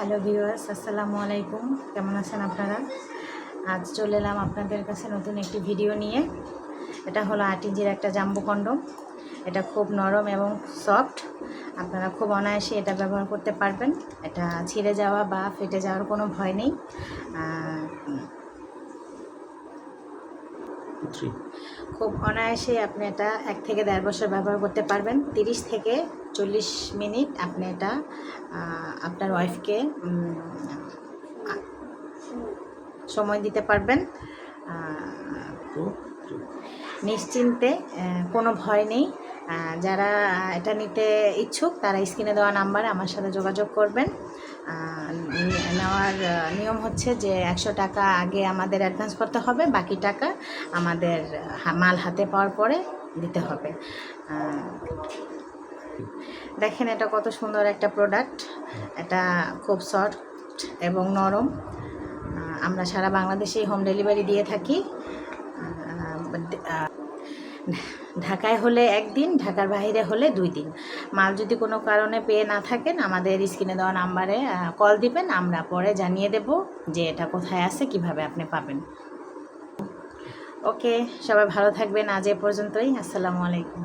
Hello viewers, আসসালামু আলাইকুম। কেমন আছেন আপনারা? আজ চলে এলাম আপনাদের কাছে নতুন একটি ভিডিও নিয়ে। এটা হলো আট ইঞ্চির একটা জাম্বু কন্ডম। এটা খুব নরম এবং সফট। আপনারা খুব অনায়াসে এটা ব্যবহার করতে পারবেন। এটা ছিঁড়ে যাওয়া বা ফেটে যাওয়ার কোনো ভয় নেই। খুব অনায়াসে আপনি এটা এক থেকে দেড় বছর ব্যবহার করতে পারবেন। তিরিশ থেকে চল্লিশ মিনিট আপনি এটা আপনার ওয়াইফকে সময় দিতে পারবেন। নিশ্চিন্তে কোনো ভয় নেই। যারা এটা নিতে ইচ্ছুক, তারা স্ক্রিনে দেওয়া নাম্বারে আমার সাথে যোগাযোগ করবেন। নেওয়ার নিয়ম হচ্ছে যে একশো টাকা আগে আমাদের অ্যাডভান্স করতে হবে, বাকি টাকা আমাদের মাল হাতে পাওয়ার পরে দিতে হবে। দেখেন এটা কত সুন্দর একটা প্রোডাক্ট এটা খুব সফট এবং নরম। আমরা সারা বাংলাদেশেই হোম ডেলিভারি দিয়ে থাকি। ঢাকায় হলে একদিন, ঢাকার বাইরে হলে দুই দিন। মাল যদি কোনো কারণে পেয়ে না থাকেন, আমাদের স্ক্রিনে দেওয়া নাম্বারে কল দিবেন, আমরা পরে জানিয়ে দেব যে এটা কোথায় আছে, কীভাবে আপনি পাবেন। ওকে, সবাই ভালো থাকবেন। আজ এ পর্যন্তই। আসসালামু আলাইকুম।